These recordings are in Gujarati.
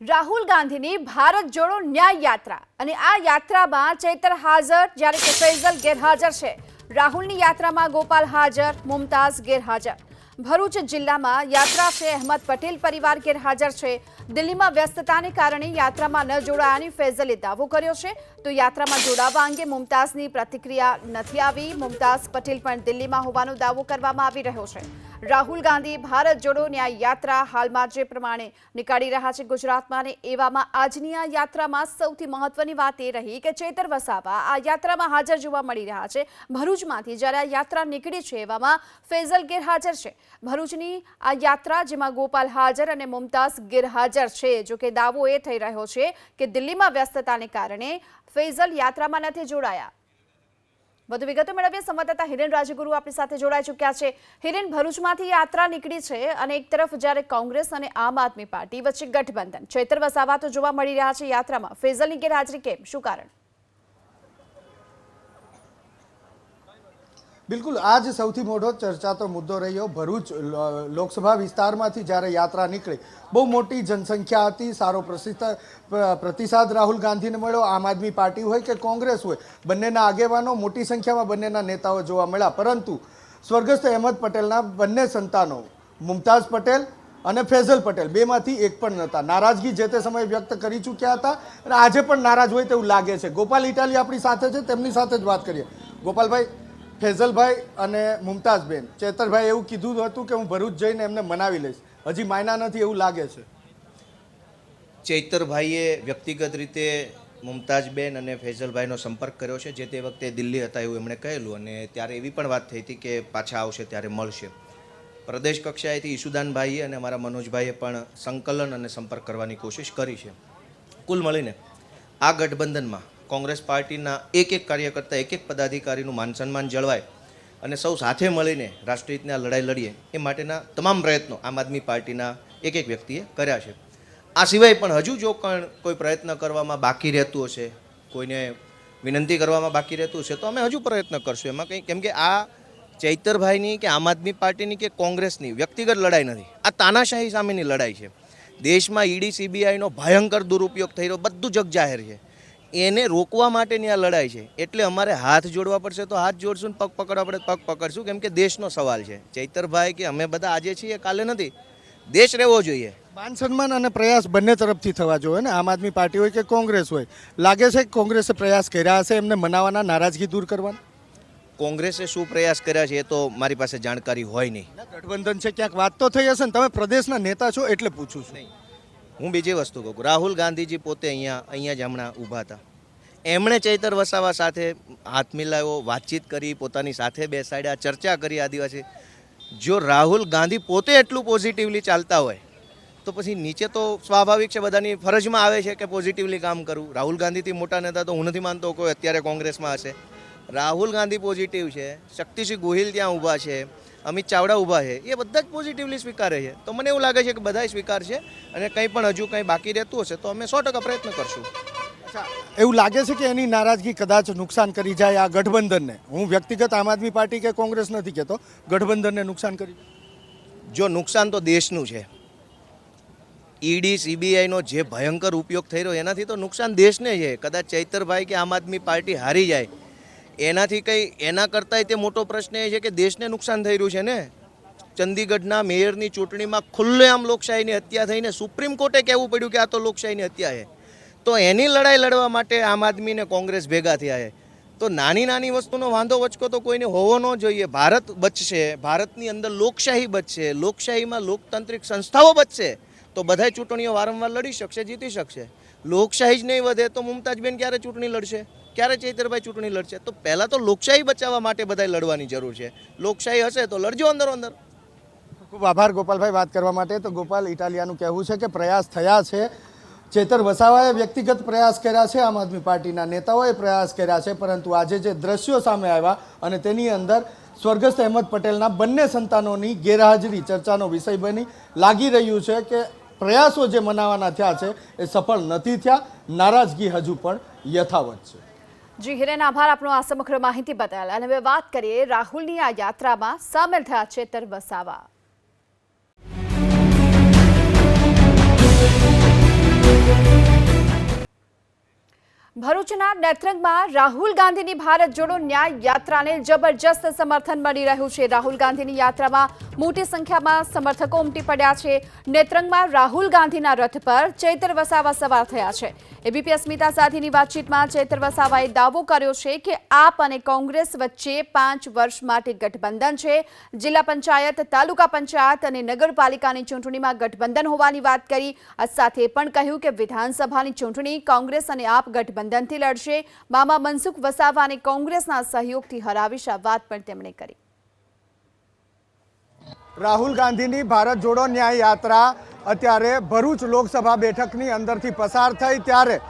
રાહુલ ગાંધીની ભારત જોડો ન્યાય યાત્રા. અને આ યાત્રામાં ચૈતર હાજર, જ્યારે કે ફૈઝલ ગેરહાજર છે. રાહુલની યાત્રામાં ગોપાલ હાજર, મુમતાઝ ગેરહાજર. ભરૂચ જિલ્લામાં યાત્રા છે. અહેમદ પટેલ પરિવાર ગેરહાજર છે. દિલ્હીમાં વ્યસ્તતાને કારણે યાત્રામાં ન જોડાયાની ફૈઝલે દાવો કર્યો છે. તો યાત્રામાં જોડાવા અંગે મુમતાઝની પ્રતિક્રિયા નથી આવી. મુમતાઝ પટેલ પણ દિલ્હીમાં હોવાનો દાવો કરવામાં આવી રહ્યો છે. રાહુલ ગાંધી ભારત જોડો ન્યાય યાત્રા હાલમાં જે પ્રમાણે નીકાળી રહ્યા છે ગુજરાતમાં અને એવામાં આજની આ યાત્રામાં સૌથી મહત્વની વાત એ રહી કે ચેતર વસાવા આ યાત્રામાં હાજર જોવા મળી રહ્યા છે. ભરૂચમાંથી જ્યારે આ યાત્રા નીકળી છે એવામાં ફૈઝલ ગેરહાજર છે. ભરૂચની આ યાત્રા જેમાં ગોપાલ હાજર અને મુમતાઝ ગેરહાજર છે. જો કે દાવો એ થઈ રહ્યો છે કે દિલ્હીમાં વ્યસ્તતાને કારણે ફૈઝલ યાત્રામાં નથી જોડાયા. વધુ વિગતો મેળવીએ. સંવાદદાતા હિરેન રાજગુરુ આપણી સાથે જોડાઈ ચૂક્યા છે. હિરેન, ભરૂચમાંથી યાત્રા નીકળી છે અને એક તરફ જ્યારે કોંગ્રેસ અને આમ આદમી પાર્ટી વચ્ચે ગઠબંધન ચૈતર વસાવા તો જોવા મળી રહ્યા છે યાત્રામાં. ફેઝલની ગેરહાજરી કેમ? શું કારણ? બિલકુલ આજ સૌથી મોટો ચર્ચાતો મુદ્દો રહ્યો ભરૂચ લોકસભા વિસ્તારમાંથી જ્યારે યાત્રા નીકળી. બહુ મોટી જનસંખ્યા હતી, સારો પ્રતિસાદ રાહુલ ગાંધીને મળ્યો, આમ આદમી પાર્ટી હોય કે કોંગ્રેસ હોય, બંનેના આગેવાનો મોટી સંખ્યામાં બંનેના નેતાઓ જોવા મળ્યા. પરંતુ સ્વર્ગસ્થ અહેમદ પટેલના બંને સંતાનો, મુમતાઝ પટેલ અને ફૈઝલ પટેલ, બેમાંથી એક પણ નહોતા. નારાજગી જે તે સમયે વ્યક્ત કરી ચૂક્યા હતા, અને આજે પણ નારાજ હોય તેવું લાગે છે. ગોપાલ ઇટાલી આપણી સાથે છે, તેમની સાથે જ વાત કરીએ. ગોપાલભાઈ? ફૈઝલભાઈ અને મુમતાઝબેન. ચેતરભાઈ એવું કીધું હતું કે હું ભરૂચ જઈને એમને મનાવી લઈશ. હજી માયના નથી એવું લાગે છે. ચૈતરભાઈએ વ્યક્તિગત રીતે મુમતાઝબેન અને ફૈઝલભાઈનો સંપર્ક કર્યો છે. જે તે વખતે દિલ્હી હતા એવું એમણે કહેલું અને ત્યારે એવી પણ વાત થઈ હતી કે પાછા આવશે ત્યારે મળશે. પ્રદેશ કક્ષાએથી ઈશુદાનભાઈએ અને અમારા મનોજભાઈએ પણ સંકલન અને સંપર્ક કરવાની કોશિશ કરી છે. કુલ મળીને આ ગઠબંધનમાં કોંગ્રેસ પાર્ટીના એક એક કાર્યકર્તા એક એક પદાધિકારીનું માન સન્માન જળવાય અને સૌ સાથે મળીને રાષ્ટ્રહિતને આ લડાઈ લડીએ એ માટેના તમામ પ્રયત્નો આમ આદમી પાર્ટીના એક એક વ્યક્તિએ કર્યા છે. આ સિવાય પણ હજુ જો કોઈ પ્રયત્ન કરવામાં બાકી રહેતું હશે, કોઈને વિનંતી કરવામાં બાકી રહેતું હશે, તો અમે હજુ પ્રયત્ન કરશું. એમાં કંઈ, કેમ કે આ ચૈતરભાઈની કે આમ આદમી પાર્ટીની કે કોંગ્રેસની વ્યક્તિગત લડાઈ નથી. આ તાનાશાહી સામેની લડાઈ છે. દેશમાં ઈડી, સીબીઆઈનો ભયંકર દુરુપયોગ થઈ રહ્યો, બધું જગ જાહેર છે. એને રોકવા માટેની આ લડાઈ છે. એટલે અમારે હાથ જોડવા પડશે તો હાથ જોડશું ને પગ પકડવા પડે પગ પકડશું. કેમ કે દેશનો સવાલ છે. ચૈતરભાઈ કે અમે બધા આજે છીએ કાલે નથી. દેશ રહેવો જોઈએ. માન સન્માન અને પ્રયાસ બંને તરફથી થવા જોઈએ ને. આમ આદમી પાર્ટી હોય કે કોંગ્રેસ હોય. લાગે છે કે કોંગ્રેસે પ્રયાસ કર્યા હશે એમને મનાવવાના નારાજગી દૂર કરવાના? કોંગ્રેસે શું પ્રયાસ કર્યા છે એ તો મારી પાસે જાણકારી હોય નહીં. ગઠબંધન છે ક્યાંક વાત તો થઈ હશે ને. તમે પ્રદેશના નેતા છો એટલે પૂછું છું. હું બીજી વસ્તુ કહું. રાહુલ ગાંધીજી પોતે અહીંયા અહીંયા જ હમણાં ઊભા હતા. એમણે ચૈતર વસાવા સાથે હાથ મિલાવ્યો વાતચીત કરી, પોતાની સાથે બેસાડ્યા, ચર્ચા કરી આદિવાસી. જો રાહુલ ગાંધી પોતે એટલું પોઝિટિવલી ચાલતા હોય, તો પછી નીચે તો સ્વાભાવિક છે, બધાની ફરજમાં આવે છે કે પોઝિટિવલી કામ કરવું રાહુલ ગાંધીથી મોટા નેતા તો હું નથી માનતો, કોઈ અત્યારે કોંગ્રેસમાં હશે. રાહુલ ગાંધી પોઝિટિવ છે શક્તિસિંહ ગોહિલ ત્યાં ઊભા છે અમિત ચાવડા ઊભા છે એ બધા જ પોઝિટિવલી સ્વીકારે છે. તો મને એવું લાગે છે કે બધા સ્વીકાર છે અને કંઈ પણ હજુ કંઈ બાકી રહેતું હશે તો અમે સો ટકા પ્રયત્ન કરશું. એવું લાગે છે કે એની નારાજગી કદાચ નુકસાન કરી જાય આ ગઠબંધનને? હું વ્યક્તિગત આમ આદમી પાર્ટી કે કોંગ્રેસ નથી કહેતો ગઠબંધનને નુકસાન કરી જો નુકસાન તો દેશનું છે. ઈડી સીબીઆઈનો જે ભયંકર ઉપયોગ થઈ રહ્યો એનાથી તો નુકસાન દેશને છે. કદાચ ચૈતરભાઈ કે આમ આદમી પાર્ટી હારી જાય એનાથી કંઈ, એના કરતાંય તે મોટો પ્રશ્ન એ છે કે દેશને નુકસાન થઈ રહ્યું છે ને? ચંદીગઢના મેયરની ચૂંટણીમાં ખુલ્લેઆમ લોકશાહીની હત્યા થઈને સુપ્રીમ કોર્ટે કહેવું પડ્યું કે આ તો લોકશાહીની હત્યા છે. તો એની લડાઈ લડવા માટે આમ આદમીને કોંગ્રેસ ભેગા થયા છે. તો નાની નાની વસ્તુનો વાંધો વચકો તો કોઈને હોવો ન જોઈએ. ભારત બચશે, ભારતની અંદર લોકશાહી બચશે, લોકશાહીમાં લોકતાંત્રિક સંસ્થાઓ બચશે, તો બધાય ચૂંટણીઓ વારંવાર લડી શકશે, જીતી શકશે. લોકશાહી જ નહીં વધે તો મુમતાજબેન ક્યારે ચૂંટણી લડશે? ક્યારે ચૈતરભાઈ ચૂંટણી લડશે? તો પહેલાં તો લોકશાહી બચાવવા માટે બધાય લડવાની જરૂર છે. લોકશાહી હશે તો લડજો અંદર અંદર. ખૂબ આભાર ગોપાલભાઈ વાત કરવા માટે. તો ગોપાલ, ઇટાલિયાનું કહેવું છે કે પ્રયાસ થયા છે. ચેતર વસાવાએ વ્યક્તિગત પ્રયાસ કર્યા છે. આમ આદમી પાર્ટીના નેતાઓએ પ્રયાસ કર્યા છે. પરંતુ આજે જે દ્રશ્યો સામે આવ્યા અને તેની અંદર સ્વર્ગસ્થ અહેમદ પટેલના બંને સંતાનોની ગેરહાજરી ચર્ચાનો વિષય બની, લાગી રહ્યું છે કે પ્રયાસો જે મનાવવાના થયા છે એ સફળ નથી થયા. નારાજગી હજુ પણ યથાવત છે. જી હિરેન આભાર આપનો આ સમગ્ર માહિતી બદલ. અને હવે વાત કરીએ રાહુલની આ યાત્રામાં સામેલ થયા ચેતર વસાવા. ભરૂચના નેત્રંગમાં રાહુલ ગાંધીની ભારત જોડો ન્યાય યાત્રાને જબરજસ્ત સમર્થન મળી રહ્યું છે. રાહુલ ગાંધીની યાત્રામાં મોટી સંખ્યામાં સમર્થકો ઉમટી પડ્યા છે. નેત્રંગમાં રાહુલ ગાંધીના રથ પર ચૈતર વસાવા સવાર થયા છે. એબીપી અસ્મિતા સાથેની વાતચીતમાં ચૈતર વસાવાએ દાવો કર્યો છે કે આપ અને કોંગ્રેસ વચ્ચે પાંચ વર્ષ માટે ગઠબંધન છે. જિલ્લા પંચાયત, તાલુકા પંચાયત અને નગરપાલિકાની ચૂંટણીમાં ગઠબંધન હોવાની વાત કરી. સાથે પણ કહ્યું કે વિધાનસભાની ચૂંટણી કોંગ્રેસ અને આપ ગઠબંધનથી લડશે. મામા મનસુખ વસાવાને કોંગ્રેસના સહયોગથી હરાવીશ આ વાત પણ તેમણે કરી. રાહુલ ગાંધીની ભારત જોડો ન્યાય યાત્રા અત્યારે ભરૂચ લોકસભા બેઠકની અંદરથી પસાર થઈ ત્યારે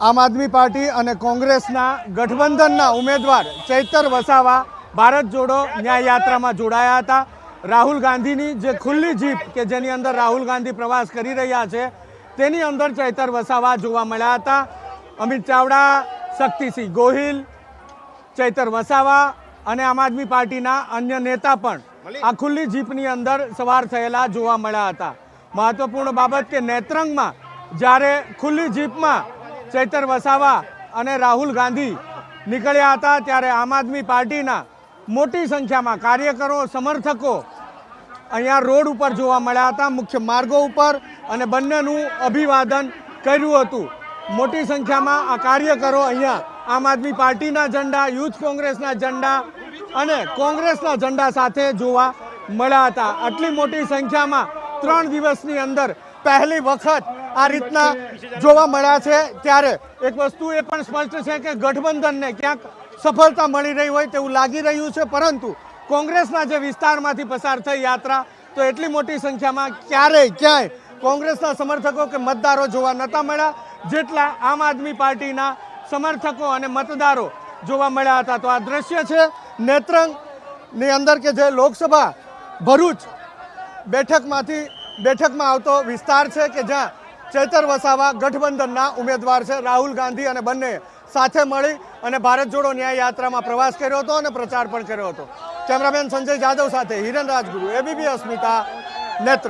આમ આદમી પાર્ટી અને કોંગ્રેસના ગઠબંધનના ઉમેદવાર ચૈતર વસાવા ભારત જોડો ન્યાય યાત્રામાં જોડાયા હતા. રાહુલ ગાંધીની જે ખુલ્લી જીપ કે જેની અંદર રાહુલ ગાંધી પ્રવાસ કરી રહ્યા છે, તેની અંદર ચૈતર વસાવા જોવા મળ્યા હતા. અમિત ચાવડા શક્તિસિંહ ગોહિલ ચૈતર વસાવા અને આમ આદમી પાર્ટીના અન્ય નેતા પણ આ ખુલ્લી જીપની અંદર સવાર થયેલા જોવા મળ્યા હતા. મહત્વપૂર્ણ બાબત કે નેત્રંગમાં જ્યારે ખુલ્લી જીપમાં ચૈતર વસાવા અને રાહુલ ગાંધી નીકળ્યા હતા ત્યારે આમ આદમી પાર્ટીના મોટી સંખ્યામાં કાર્યકરો સમર્થકો અહીંયા રોડ ઉપર જોવા મળ્યા હતા મુખ્ય માર્ગો ઉપર અને બંનેનું અભિવાદન કર્યું હતું. મોટી સંખ્યામાં આ કાર્યકરો અહીંયા આમ આદમી પાર્ટીના ઝંડા, યુથ કોંગ્રેસના ઝંડા અને કોંગ્રેસના ઝંડા સાથે જોવા મળ્યા હતા. આટલી મોટી સંખ્યામાં ત્રણ દિવસની અંદર પહેલી વખત આ રીતના જોવા મળ્યા છે. ત્યારે એક વસ્તુ એ પણ સ્પષ્ટ છે કે ગઠબંધનને ક્યાંક સફળતા મળી રહી હોય તેવું લાગી રહ્યું છે, પરંતુ કોંગ્રેસના જે વિસ્તારમાંથી પસાર થઈ યાત્રા, તો એટલી મોટી સંખ્યામાં ક્યારેય ક્યાંય કોંગ્રેસના સમર્થકો કે મતદારો જોવા નહોતા મળ્યા. જેટલા આમ આદમી પાર્ટીના સમર્થકો અને મતદારો જોવા મળ્યા હતા, તો આ દ્રશ્ય છે નેત્રંગની અંદર કે જે લોકસભા ભરૂચ બેઠકમાંથી, બેઠકમાં આવતો વિસ્તાર છે કે જ્યાં ચેતર વસાવા ગઠબંધનના ઉમેદવાર છે રાહુલ ગાંધી અને બંને સાથે મળી અને ભારત જોડો ન્યાય યાત્રામાં પ્રવાસ કર્યો હતો અને પ્રચાર પણ કર્યો હતો. કેમેરામેન સંજય જાદવ સાથે હિરન રાજગુરુ એબીબી અસ્મિતા નેત્ર